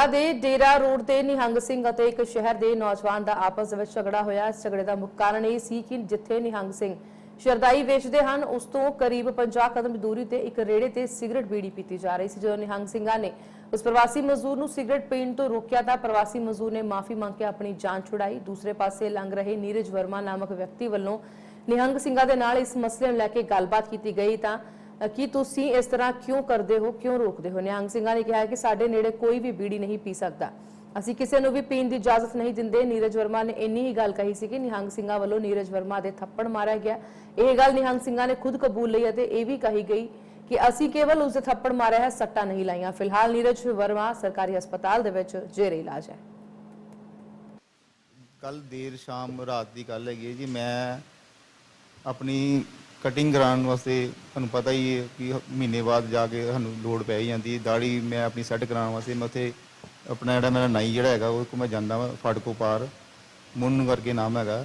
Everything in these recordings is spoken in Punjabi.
ਬਟਾਲਾ ਦੇ ਡੇਰਾ ਰੋਡ ਤੇ ਨਿਹੰਗ ਸਿੰਘ ਅਤੇ ਇੱਕ ਸ਼ਹਿਰ ਦੇ ਨੌਜਵਾਨ ਦਾ ਆਪਸ ਵਿੱਚ ਝਗੜਾ ਹੋਇਆ। ਇਸ ਝਗੜੇ ਦਾ ਮੁੱਖ ਕਾਰਨ ਇਹ ਸੀ ਕਿ ਜਿੱਥੇ ਨਿਹੰਗ ਸਿੰਘ ਸ਼ਰਦਾਈ ਵੇਚਦੇ ਹਨ, ਉਸ ਤੋਂ ਕਰੀਬ 50 ਕਦਮ ਦੂਰੀ ਤੇ ਇੱਕ ਰੇੜੇ ਤੇ ਸਿਗਰਟ ਬੀੜੀ ਪੀਤੀ ਜਾ ਰਹੀ ਸੀ। ਜਦੋਂ ਨਿਹੰਗ ਸਿੰਘਾਂ ਨੇ ਉਸ ਪ੍ਰਵਾਸੀ ਮਜ਼ਦੂਰ ਨੂੰ ਸਿਗਰਟ ਪੀਣ ਤੋਂ ਰੋਕਿਆ ਤਾਂ ਪ੍ਰਵਾਸੀ ਮਜ਼ਦੂਰ ਨੇ ਮਾਫੀ ਮੰਗ ਕੇ ਆਪਣੀ ਜਾਨ ਛੁਡਾਈ। ਦੂਸਰੇ ਪਾਸੇ ਲੰਘ ਰਹੇ ਨੀਰਜ ਵਰਮਾ ਨਾਮਕ ਵਿਅਕਤੀ ਵੱਲੋਂ ਨਿਹੰਗ ਸਿੰਘਾਂ ਦੇ ਨਾਲ ਇਸ ਮਸਲੇ ਨੂੰ ਲੈ ਕੇ ਗੱਲਬਾਤ ਕੀਤੀ ਗਈ ਤਾਂ ਕੀ ਤੁਸੀਂ ਇਸ ਤਰ੍ਹਾਂ ਕਿਉਂ ਕਰਦੇ ਹੋ, ਕਿਉਂ ਰੋਕਦੇ ਹੋ? ਨਿਹੰਗ ਸਿੰਘਾਂ ਨੇ ਕਿਹਾ ਕਿ ਸਾਡੇ ਨੇੜੇ ਕੋਈ ਵੀ ਬੀੜੀ ਨਹੀਂ ਪੀ ਸਕਦਾ। ਅਸੀਂ ਕਿਸੇ ਨੂੰ ਵੀ ਪੀਣ ਦੀ ਇਜਾਜ਼ਤ ਨਹੀਂ ਦਿੰਦੇ। ਨੀਰਜ ਵਰਮਾ ਨੇ ਇੰਨੀ ਹੀ ਗੱਲ ਕਹੀ ਸੀ ਕਿ ਨਿਹੰਗ ਸਿੰਘਾਂ ਵੱਲੋਂ ਨੀਰਜ ਵਰਮਾ ਦੇ ਥੱਪੜ ਮਾਰਿਆ ਗਿਆ। ਇਹ ਗੱਲ ਨਿਹੰਗ ਸਿੰਘਾਂ ਨੇ ਖੁਦ ਕਬੂਲ ਲਈ ਅਤੇ ਇਹ ਵੀ ਕਹੀ ਗਈ ਕਿ ਅਸੀਂ ਕੇਵਲ ਉਸ ਦੇ ਥੱਪੜ ਮਾਰਿਆ ਹੈ, ਸੱਟਾਂ ਨਹੀਂ ਲਾਈਆਂ। ਫਿਲਹਾਲ ਨੀਰਜ ਵਰਮਾ ਸਰਕਾਰੀ ਹਸਪਤਾਲ ਦੇ ਵਿੱਚ ਜੇਰੇ ਇਲਾਜ ਹੈ। ਕੱਲ ਦੇਰ ਸ਼ਾਮ ਰਾਤ ਦੀ ਗੱਲ ਹੈਗੀ ਜੀ। ਮੈਂ ਆਪਣੀ ਕਟਿੰਗ ਕਰਾਉਣ ਵਾਸਤੇ ਤੁਹਾਨੂੰ ਪਤਾ ਹੀ ਹੈ ਕਿ ਮਹੀਨੇ ਬਾਅਦ ਜਾ ਕੇ ਸਾਨੂੰ ਲੋਡ ਪੈ ਹੀ ਜਾਂਦੀ ਹੈ। ਦਾੜੀ ਮੈਂ ਆਪਣੀ ਸੈੱਟ ਕਰਾਉਣ ਵਾਸਤੇ ਮੈਂ ਉੱਥੇ ਆਪਣਾ ਜਿਹੜਾ ਮੇਰਾ ਨਾਈ ਜਿਹੜਾ ਹੈਗਾ ਉਹ ਕੋ ਮੈਂ ਜਾਂਦਾ ਵਾਂ ਫਾਟਕੋ ਪਾਰ। ਮੁੰਨ ਕਰਕੇ ਨਾਮ ਹੈਗਾ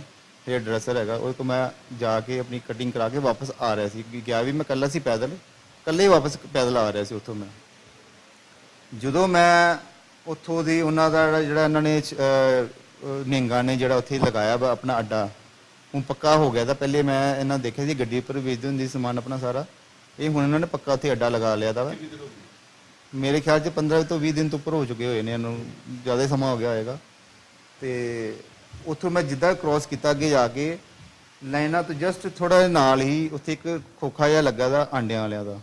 ਹੇਅਰ ਡਰੈਸਰ ਹੈਗਾ ਉਹ ਕੋ ਮੈਂ ਜਾ ਕੇ ਆਪਣੀ ਕਟਿੰਗ ਕਰਾ ਕੇ ਵਾਪਸ ਆ ਰਿਹਾ ਸੀ। ਕਿ ਗਿਆ ਵੀ ਮੈਂ ਇਕੱਲਾ ਸੀ ਪੈਦਲ ਇਕੱਲੇ ਵਾਪਸ ਪੈਦਲ ਆ ਰਿਹਾ ਸੀ ਉੱਥੋਂ ਮੈਂ। ਜਦੋਂ ਮੈਂ ਉੱਥੋਂ ਦੀ ਉਹਨਾਂ ਦਾ ਜਿਹੜਾ- ਇਹਨਾਂ ਨੇ ਅਹ, ਨਿਹੰਗਾਂ ਨੇ ਜਿਹੜਾ ਉੱਥੇ ਲਗਾਇਆ ਵਾ ਆਪਣਾ ਅੱਡਾ ਹੁਣ ਪੱਕਾ ਹੋ ਗਿਆ ਤਾਂ ਪਹਿਲੇ ਮੈਂ ਇਹਨਾਂ ਦੇਖਿਆ ਸੀ ਗੱਡੀ ਉੱਪਰ ਵੇਚਦੇ ਹੁੰਦੇ ਸੀ ਸਮਾਨ ਆਪਣਾ ਸਾਰਾ। ਇਹ ਹੁਣ ਇਹਨਾਂ ਨੇ ਪੱਕਾ ਉੱਥੇ ਅੱਡਾ ਲਗਾ ਲਿਆ ਦਾ ਵਾ ਮੇਰੇ ਖਿਆਲ 'ਚ 15 ਤੋਂ 20 ਦਿਨ ਤੋਂ ਉੱਪਰ ਹੋ ਚੁੱਕੇ ਹੋਏ ਨੇ ਇਹਨੂੰ। ਜ਼ਿਆਦਾ ਸਮਾਂ ਹੋ ਗਿਆ ਹੋਏਗਾ। ਤੇ ਉੱਥੋਂ ਮੈਂ ਜਿੱਦਾਂ ਕ੍ਰਾਸ ਕੀਤਾ ਅੱਗੇ ਜਾ ਕੇ ਲਾਈਨਾਂ ਤੋਂ ਜਸਟ ਥੋੜਾ ਨਾਲ ਹੀ ਉੱਥੇ ਇੱਕ ਖੋਖਾ ਜਿਹਾ ਲੱਗਾ ਦਾ ਆਂਡਿਆਂ ਵਾਲਿਆਂ ਦਾ।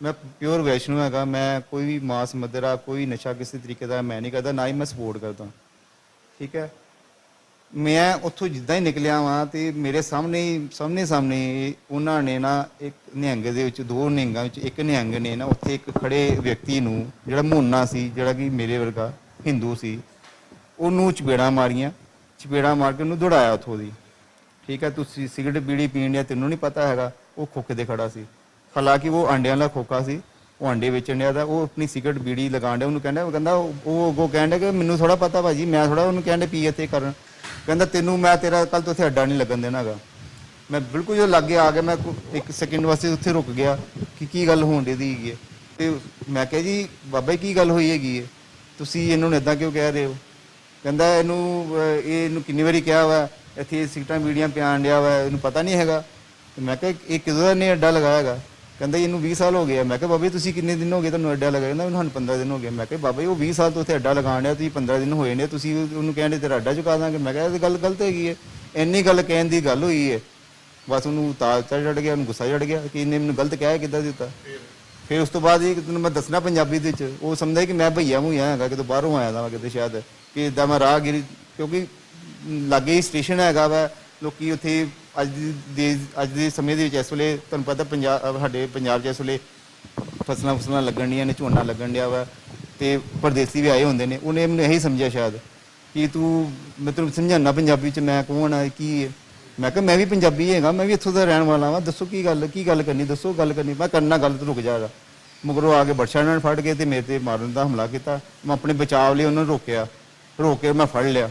ਮੈਂ ਪਿਓਰ ਵੈਸ਼ਨੂ ਹੈਗਾ ਮੈਂ ਕੋਈ ਵੀ ਮਾਸ ਮਦਰਾ ਕੋਈ ਨਸ਼ਾ ਕਿਸੇ ਤਰੀਕੇ ਦਾ ਮੈਂ ਨਹੀਂ ਕਰਦਾ ਨਾ ਹੀ ਮੈਂ ਸਪੋਰਟ ਕਰਦਾ। ਠੀਕ ਹੈ? ਮੈਂ ਉੱਥੋਂ ਜਿੱਦਾਂ ਹੀ ਨਿਕਲਿਆ ਵਾਂ ਤੇ ਮੇਰੇ ਸਾਹਮਣੇ ਹੀ, ਸਾਹਮਣੇ ਸਾਹਮਣੇ ਉਹਨਾਂ ਨੇ ਨਾ ਇੱਕ ਨਿਹੰਗ ਦੇ ਵਿੱਚ, ਦੋ ਨਿਹੰਗਾਂ ਵਿੱਚ, ਇੱਕ ਨਿਹੰਗ ਨੇ ਨਾ ਉੱਥੇ ਇੱਕ ਖੜੇ ਵਿਅਕਤੀ ਨੂੰ ਜਿਹੜਾ ਮੋਨਾ ਸੀ, ਜਿਹੜਾ ਕਿ ਮੇਰੇ ਵਰਗਾ ਹਿੰਦੂ ਸੀ, ਉਹਨੂੰ ਚਪੇੜਾਂ ਮਾਰੀਆਂ, ਚਪੇੜਾਂ ਮਾਰ ਕੇ ਉਹਨੂੰ ਦੌੜਾਇਆ ਉੱਥੋਂ ਦੀ। ਠੀਕ ਹੈ, ਤੁਸੀਂ ਸਿਗਰਟ ਬੀੜੀ ਪੀਣ ਡਿਆ, ਤੈਨੂੰ ਨਹੀਂ ਪਤਾ ਹੈਗਾ, ਉਹ ਖੋਖੇ ਤੇ ਖੜਾ ਸੀ। ਹਾਲਾਂਕਿ ਉਹ ਆਂਡਿਆਂ ਦਾ ਖੋਖਾ ਸੀ, ਉਹ ਆਂਡੇ ਵੇਚਣ ਡਿਆ ਦਾ ਉਹ ਆਪਣੀ ਸਿਗਰਟ ਬੀੜੀ ਲਗਾਉਣ ਡਿਆ, ਉਹਨੂੰ ਕਹਿੰਦਾ, ਉਹ ਕਹਿੰਦਾ, ਉਹ ਉਹ ਅੱਗੋਂ ਕਹਿਣ ਡਿਆ ਕਿ ਮੈਨੂੰ ਥੋੜਾ ਪਤਾ ਭਾਜੀ, ਮੈਂ ਥੋੜਾ ਉਹਨੂੰ ਕਹਿੰਦੇ ਪੀ ਇੱਥੇ ਕਰਨ। ਕਹਿੰਦਾ ਤੈਨੂੰ ਮੈਂ ਤੇਰਾ ਕੱਲ ਤੋਂ ਉੱਥੇ ਅੱਡਾ ਨਹੀਂ ਲੱਗਣ ਦੇਣਾਗਾ ਮੈਂ ਬਿਲਕੁਲ ਜੋ ਲੱਗੇ ਆ ਗਿਆ ਮੈਂ ਕੋ- ਇੱਕ ਸੈਕਿੰਡ ਵਾਸਤੇ ਉੱਥੇ ਰੁਕ ਗਿਆ ਕਿ ਕੀ ਗੱਲ ਹੋਣ ਦੀ ਹੈਗੀ ਹੈ ਤੇ ਮੈਂ ਕਿਹਾ ਜੀ ਬਾਬਾ ਜੀ ਕੀ ਗੱਲ ਹੋਈ ਹੈਗੀ ਹੈ ਤੁਸੀਂ ਇਹਨੂੰ ਇਦਾਂ ਕਿਉਂ ਕਹਿ ਰਹੇ ਹੋ? ਕਹਿੰਦਾ ਇਹਨੂੰ ਅਹ, ਇਹ ਇਹਨੂੰ ਕਿੰਨੀ ਵਾਰੀ ਕਿਹਾ ਵਾ ਇੱਥੇ ਸਿਗਰਟਾਂ ਬੀੜੀਆਂ ਪਿਆਣ ਡਿਆ ਵਾ ਇਹਨੂੰ ਪਤਾ ਨਹੀਂ ਹੈਗਾ। ਤੇ ਮੈਂ ਕਿਹਾ ਇਹ ਕਿਦੋਂ ਦਾ ਨੇ ਅੱਡਾ ਲਗਾਇਆ ਹੈਗਾ ਕਹਿੰਦਾ ਜੀ, ਇਹਨੂੰ 20 ਸਾਲ ਹੋ ਗਏ ਆ। ਮੈਂ ਕਿਹਾ ਬਾਬਾ ਜੀ ਤੁਸੀਂ ਕਿੰਨੇ ਦਿਨ ਹੋ ਗਏ ਤੁਹਾਨੂੰ ਅੱਡਾ ਲਗਾਇਆ ਕਹਿੰਦਾ ਮੈਨੂੰ 15 ਦਿਨ ਹੋ ਗਏ। ਮੈਂ ਕਿਹਾ ਬਾਬਾ ਜੀ ਉਹ 20 ਸਾਲ ਤੋਂ ਉੱਥੇ ਅੱਡਾ ਲਗਾਉਣ ਡਿਆ ਤੁਸੀਂ 15 ਦਿਨ ਹੋਏ ਨੇ ਤੁਸੀਂ ਉਹਨੂੰ ਕਹਿੰਦੇ ਤੇਰਾ ਅੱਡਾ ਚੁਕਾ ਦਾਂਗੇ। ਮੈਂ ਕਿਹਾ ਇਹ ਗੱਲ ਗਲਤ ਹੈਗੀ ਹੈ। ਇੰਨੀ ਗੱਲ ਕਹਿਣ ਦੀ ਗੱਲ ਹੋਈ ਹੈ। ਬਸ ਉਹਨੂੰ ਤਾਲ ਚੜ ਚੜ ਗਿਆ ਉਹਨੂੰ ਗੁੱਸਾ ਚੜ ਗਿਆ ਕਿ ਇਹਨੇ ਮੈਨੂੰ ਗਲਤ ਕਿਹਾ ਕਿੱਦਾਂ ਦਿੱਤਾ? ਫਿਰ ਉਸ ਤੋਂ ਬਾਅਦ ਇਹ ਤੈਨੂੰ ਮੈਂ ਦੱਸਣਾ ਪੰਜਾਬੀ ਦੇ ਵਿੱਚ ਉਹ ਸਮਝਦਾ ਕਿ ਮੈਂ ਭਈਆ ਮੂੰਹ ਹੈਗਾ ਕਿਤੇ ਬਾਹਰੋਂ ਆਇਆ ਦਾ ਕਿਤੇ ਸ਼ਾਇਦ ਕਿ ਇਦਾਂ ਮੈਂ ਰਾਹਗੀਰੀ ਕਿਉਂਕਿ ਲਾਗੇ ਹੀ ਸਟੇਸ਼ਨ ਹੈਗਾ ਵਾ ਲੋਕੀ ਉੱਥੇ ਅੱਜ ਦੀ ਦੇ ਅੱਜ ਦੇ ਸਮੇਂ ਦੇ ਵਿੱਚ ਇਸ ਵੇਲੇ ਤੁਹਾਨੂੰ ਪਤਾ ਪੰਜਾਬ ਸਾਡੇ ਪੰਜਾਬ 'ਚ ਇਸ ਵੇਲੇ ਫਸਲਾਂ ਫਸਲਾਂ ਲੱਗਣ ਡੀਆਂ ਨੇ, ਝੋਨਾ ਲੱਗਣ ਡਿਆ ਵਾ ਤੇ ਪਰਦੇਸੀ ਵੀ ਆਏ ਹੁੰਦੇ ਨੇ। ਉਹਨੇ ਮੈਨੂੰ ਇਹੀ ਸਮਝਿਆ ਸ਼ਾਇਦ ਕਿ ਤੂੰ ਮੈਂ ਤੈਨੂੰ ਸਮਝਾਉਣਾ ਪੰਜਾਬੀ 'ਚ ਮੈਂ ਕੌਣ ਆ, ਕੀ ਹੈ ਮੈਂ ਕਿਹਾ, ਮੈਂ ਵੀ ਪੰਜਾਬੀ ਹੈਗਾ, ਮੈਂ ਵੀ ਇੱਥੋਂ ਦਾ ਰਹਿਣ ਵਾਲਾ ਵਾਂ। ਦੱਸੋ ਕੀ ਗੱਲ ਕੀ ਗੱਲ ਕਰਨੀ, ਦੱਸੋ ਗੱਲ ਕਰਨੀ। ਮੈਂ ਕਰਨਾ ਗੱਲ ਤੇ ਰੁਕ ਜਾਗਾ। ਮਗਰੋਂ ਆ ਕੇ ਬਰਸ਼ਾ ਨਾਲ ਫੜ ਕੇ ਤੇ ਮੇਰੇ ਤੇ ਮਾਰਨ ਦਾ ਹਮਲਾ ਕੀਤਾ। ਮੈਂ ਆਪਣੇ ਬਚਾਅ ਲਈ ਉਹਨਾਂ ਨੂੰ ਰੋਕਿਆ। ਰੋਕ ਕੇ ਮੈਂ ਫੜ ਲਿਆ।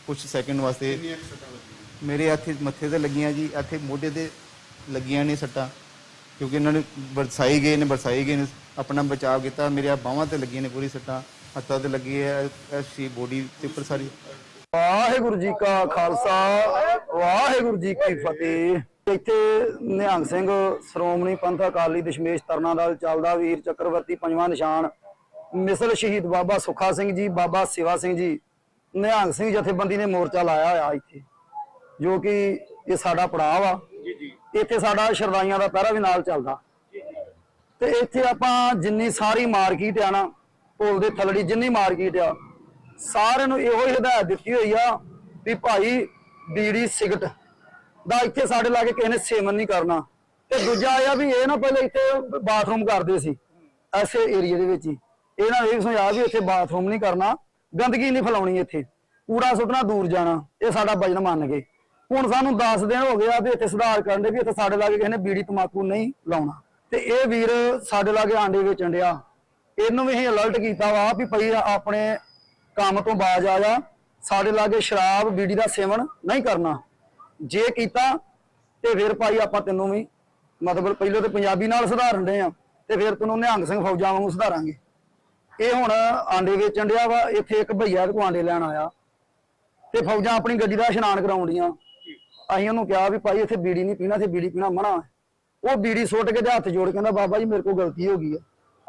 ਕੁਝ ਸੈਕਿੰਡ ਵਾਸਤੇ। ਮੇਰੇ ਇੱਥੇ ਮੱਥੇ ਤੇ ਲੱਗੀਆਂ ਜੀ ਇੱਥੇ ਮੋਢੇ ਤੇ ਲੱਗੀਆਂ ਨੇ ਸੱਟਾਂ ਕਿਉਂਕਿ ਇਹਨਾਂ ਨੇ ਵਰਸਾਈ ਗਏ ਨੇ ਵਰਸਾਈ ਗਏ ਨੇ। ਆਪਣਾ ਬਚਾਅ ਕੀਤਾ ਮੇਰੇ ਬਾਹਾਂ ਤੇ ਲੱਗੀਆਂ ਨੇ ਪੂਰੀ ਸੱਟਾਂ ਹੱਥਾਂ ਤੇ ਲੱਗੀ ਹੈ ਐਸੀ ਬੋਡੀ ਤੇ ਉੱਪਰ ਸਾਰੀ। ਵਾਹਿਗੁਰੂ ਜੀ ਕਾ ਖਾਲਸਾ ਵਾਹਿਗੁਰੂ ਜੀ ਕੀ ਫਤਿਹ। ਇੱਥੇ ਨਿਹੰਗ ਸਿੰਘ ਸ਼੍ਰੋਮਣੀ ਪੰਥ ਅਕਾਲੀ ਦਸ਼ਮੇਸ਼ ਤਰਨਾ ਦਲ ਚੱਲਦਾ ਵੀਰ ਚੱਕਰਵਰਤੀ ਪੰਜਵਾਂ ਨਿਸ਼ਾਨ। ਮਿਸਲ ਸ਼ਹੀਦ ਬਾਬਾ ਸੁਖਾ ਸਿੰਘ ਜੀ ਬਾਬਾ ਸਿਵਾ ਸਿੰਘ ਜੀ ਨਿਹੰਗ ਸਿੰਘ ਜਥੇਬੰਦੀ ਨੇ ਮੋਰਚਾ ਲਾਇਆ ਹੋਇਆ ਇੱਥੇ ਜੋ ਕਿ ਇਹ ਸਾਡਾ ਪੜਾਅ ਆ। ਜੀ ਜੀ। ਇੱਥੇ ਸਾਡਾ ਸ਼ਰਦਾਈਆਂ ਦਾ ਪਹਿਰਾ ਵੀ ਨਾਲ ਚੱਲਦਾ। ਤੇ ਇੱਥੇ ਆਪਾਂ ਜਿੰਨੀ ਸਾਰੀ ਮਾਰਕੀਟ ਆ ਨਾ ਪੁਲ ਦੇ ਥਲੜੀ ਜਿੰਨੀ ਮਾਰਕੀਟ ਆ ਸਾਰਿਆਂ ਨੂੰ ਇਹੋ ਹੀ ਹਦਾਇਤ ਦਿੱਤੀ ਹੋਈ ਆ ਵੀ ਭਾਈ ਬੀੜੀ ਸਿਗਰਟ ਦਾ ਇੱਥੇ ਸਾਡੇ ਲਾਗੇ ਕਿਸੇ ਨੇ ਸੇਵਨ ਨਹੀਂ ਕਰਨਾ। ਤੇ ਦੂਜਾ ਆ ਵੀ ਇਹ ਨਾ ਪਹਿਲੇ ਇੱਥੇ ਬਾਥਰੂਮ ਕਰਦੇ ਸੀ ਐਸੇ ਏਰੀਆ ਦੇ ਵਿੱਚ ਹੀ। ਇਹਨਾਂ ਇਹ ਸਮਝਾਇਆ ਵੀ ਇੱਥੇ ਬਾਥਰੂਮ ਨਹੀਂ ਕਰਨਾ। ਗੰਦਗੀ ਨਹੀਂ ਫੈਲਾਉਣੀ ਇੱਥੇ। ਕੂੜਾ ਸੁੱਟਣਾ, ਦੂਰ ਜਾਣਾ, ਇਹ ਸਾਡਾ ਵਜਨ ਮੰਨ ਗਏ। ਹੁਣ ਸਾਨੂੰ 10 ਦਿਨ ਹੋ ਗਿਆ ਆ ਵੀ ਇੱਥੇ ਸੁਧਾਰ ਕਰਨ ਦੇ ਵੀ ਇੱਥੇ ਸਾਡੇ ਲਾਗੇ ਕਿਸੇ ਨੇ ਬੀੜੀ ਤਮਾਕੂ ਨਹੀਂ ਲਾਉਣਾ। ਤੇ ਇਹ ਵੀਰ ਸਾਡੇ ਲਾਗੇ ਆਂਡੇ ਵੇਚਣ ਡਿਆ। ਇਹਨੂੰ ਵੀ ਅਸੀਂ ਅਲਰਟ ਕੀਤਾ ਵਾ ਵੀ ਭਈ ਆਪਣੇ ਕੰਮ ਤੋਂ ਬਾਜ ਆ ਜਾ। ਸਾਡੇ ਲਾਗੇ ਸ਼ਰਾਬ, ਬੀੜੀ ਦਾ ਸੇਵਨ ਨਹੀਂ ਕਰਨਾ। ਜੇ ਕੀਤਾ, ਤੇ ਫਿਰ ਭਾਈ ਆਪਾਂ ਤੈਨੂੰ ਵੀ ਮਤਲਬ ਪਹਿਲਾਂ ਤੇ ਪੰਜਾਬੀ ਨਾਲ ਸੁਧਾਰਨ ਦੇ ਆ। ਤੇ ਫਿਰ ਤੈਨੂੰ ਨਿਹੰਗ ਸਿੰਘ ਫੌਜਾਂ ਵਾਂਗੂ ਸੁਧਾਰਾਂਗੇ। ਇਹ ਹੁਣ ਆਂਡੇ ਵੇਚਣ ਡਿਆ ਵਾ, ਇੱਥੇ ਇੱਕ ਭਈਆ ਕੋ ਆਂਡੇ ਲੈਣ ਆਇਆ। ਤੇ ਫੌਜਾਂ ਆਪਣੀ ਗੱਡੀ ਦਾ ਇਸ਼ਨਾਨ ਕਰਾਉਂਦੀਆਂ ਅਸੀਂ ਉਹਨੂੰ ਕਿਹਾ ਵੀ ਭਾਈ ਇੱਥੇ ਬੀੜੀ ਨਹੀਂ ਪੀਣਾ ਤੇ ਬੀੜੀ ਪੀਣਾ ਮਨਾ। ਉਹ ਬੀੜੀ ਸੁੱਟ ਕੇ ਤੇ ਹੱਥ ਜੋੜ ਕੇ ਕਹਿੰਦਾ, ਬਾਬਾ ਜੀ, ਮੇਰੇ ਕੋਲ ਗਲਤੀ ਹੋ ਗਈ ਹੈ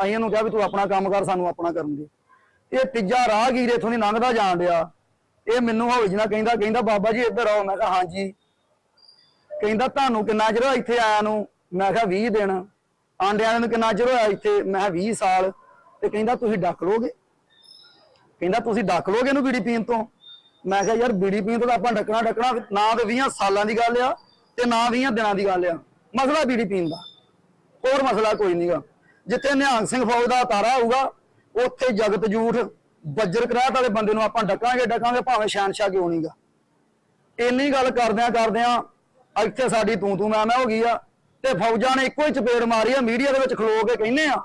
ਅਸੀਂ ਉਹਨੂੰ ਕਿਹਾ ਵੀ ਤੂੰ ਆਪਣਾ ਕੰਮ ਕਰ, ਸਾਨੂੰ ਆਪਣਾ ਕਰਨ ਦੇ। ਇਹ ਤੀਜਾ ਰਾਹਗੀਰ ਇਥੋਂ ਦੀ ਲੰਘਦਾ ਜਾਣ ਡਿਆ। ਇਹ ਮੈਨੂੰ ਹੌਜ ਨਾ ਕਹਿੰਦਾ ਕਹਿੰਦਾ, ਬਾਬਾ ਜੀ, ਇੱਧਰ ਆਓ। ਮੈਂ ਕਿਹਾ, ਹਾਂਜੀ। ਕਹਿੰਦਾ, ਤੁਹਾਨੂੰ ਕਿੰਨਾ ਚਿਰ ਹੋਇਆ ਇੱਥੇ ਆਇਆ ਨੂੰ? ਮੈਂ ਕਿਹਾ 20 ਦਿਨ। ਆਂਡਿਆਂ ਨੂੰ ਕਿੰਨਾ ਚਿਰ ਹੋਇਆ ਇੱਥੇ? ਮੈਂ ਕਿਹਾ 20 ਸਾਲ। ਤੇ ਕਹਿੰਦਾ ਤੁਸੀਂ ਡੱਕ ਲੋਗੇ? ਕਹਿੰਦਾ ਤੁਸੀਂ ਡੱਕ ਲੋਗੇ ਇਹਨੂੰ ਬੀੜੀ ਪੀਣ ਤੋਂ? ਮੈਂ ਕਿਹਾ ਯਾਰ ਬੀੜੀ ਪੀਣ ਤੋਂ ਤਾਂ ਆਪਾਂ ਡੱਕਣਾ ਡੱਕਣਾ ਨਾ ਤੇ 20 ਸਾਲਾਂ ਦੀ ਗੱਲ ਆ ਤੇ ਨਾ 20 ਦਿਨਾਂ ਦੀ ਗੱਲ ਆ। ਮਸਲਾ ਬੀੜੀ ਪੀਣ ਦਾ। ਹੋਰ ਮਸਲਾ ਕੋਈ ਨਹੀਂਗਾ ਜਿੱਥੇ ਨਿਹੰਗ ਸਿੰਘ ਫੌਜ ਦਾ ਤਾਰਾ ਹੋਊਗਾ ਉੱਥੇ ਜਗਤ ਜੂਠ, ਬੱਜਰ ਕਰਾਹਟ ਵਾਲੇ ਬੰਦੇ ਨੂੰ ਆਪਾਂ ਡੱਕਾਂਗੇ ਡੱਕਾਂਗੇ, ਭਾਵੇਂ ਸ਼ਾਨਸ਼ਾ ਕਿਉਂ ਨਹੀਂਗਾ ਇੰਨੀ ਗੱਲ ਕਰਦਿਆਂ ਕਰਦਿਆਂ ਇੱਥੇ ਸਾਡੀ ਤੂੰ ਤੂੰ ਮੈਂ ਮੈਂ ਹੋ ਗਈ ਆ ਤੇ ਫੌਜਾਂ ਨੇ ਇੱਕੋ ਹੀ ਚਪੇੜ ਮਾਰੀ ਆ, ਮੀਡੀਆ ਦੇ ਵਿੱਚ ਖਲੋ ਕੇ ਕਹਿੰਦੇ ਆ,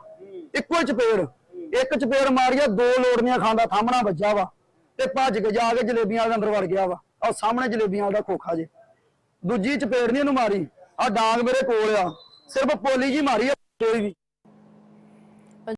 ਇੱਕੋ ਹੀ ਚਪੇੜ। ਇੱਕ ਚਪੇੜ ਮਾਰੀ ਆ ਦੋ ਲੋੜੀਆਂ ਖਾਂਦਾ ਥਾਮਣਾ ਵੱਜਾ ਵਾ ਤੇ ਭੱਜ ਕੇ ਜਾ ਕੇ ਜਲੇਬੀਆਂ ਦੇ ਅੰਦਰ ਵੜ ਗਿਆ ਵਾ। ਆਹ ਸਾਹਮਣੇ ਜਲੇਬੀਆਂ ਵਾਲਾ ਖੋਖਾ ਜੇ। ਦੂਜੀ ਚਪੇੜ ਨਹੀਂ ਇਹਨੂੰ ਮਾਰੀ ਆ ਡਾਂਗ ਮੇਰੇ ਕੋਲ ਆ। ਸਿਰਫ ਪੋਲੀ ਜੀ ਮਾਰੀ ਆ, ਕੋਈ ਵੀ।